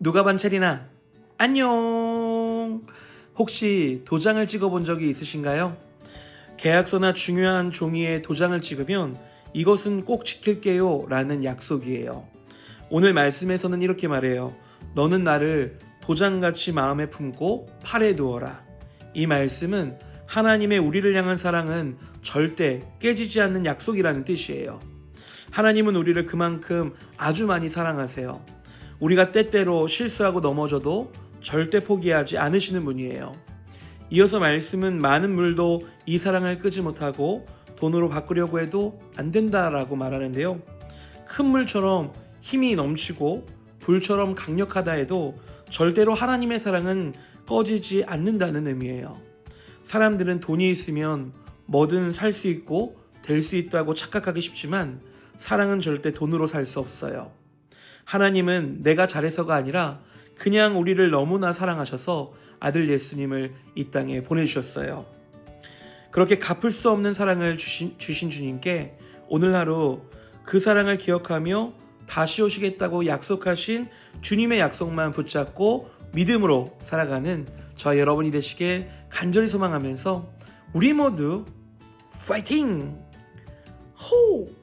누가 반차리나? 안녕! 혹시 도장을 찍어본 적이 있으신가요? 계약서나 중요한 종이에 도장을 찍으면 이것은 꼭 지킬게요 라는 약속이에요. 오늘 말씀에서는 이렇게 말해요. 너는 나를 도장같이 마음에 품고 팔에 두어라. 이 말씀은 하나님의 우리를 향한 사랑은 절대 깨지지 않는 약속이라는 뜻이에요. 하나님은 우리를 그만큼 아주 많이 사랑하세요. 우리가 때때로 실수하고 넘어져도 절대 포기하지 않으시는 분이에요. 이어서 말씀은 많은 물도 이 사랑을 끄지 못하고 돈으로 바꾸려고 해도 안 된다라고 말하는데요. 큰 물처럼 힘이 넘치고 불처럼 강력하다 해도 절대로 하나님의 사랑은 꺼지지 않는다는 의미예요. 사람들은 돈이 있으면 뭐든 살 수 있고 될 수 있다고 착각하기 쉽지만 사랑은 절대 돈으로 살 수 없어요. 하나님은 내가 잘해서가 아니라 그냥 우리를 너무나 사랑하셔서 아들 예수님을 이 땅에 보내주셨어요. 그렇게 갚을 수 없는 사랑을 주신, 주신 주님께 오늘 하루 그 사랑을 기억하며 다시 오시겠다고 약속하신 주님의 약속만 붙잡고 믿음으로 살아가는 저 여러분이 되시길 간절히 소망하면서 우리 모두 파이팅! 호!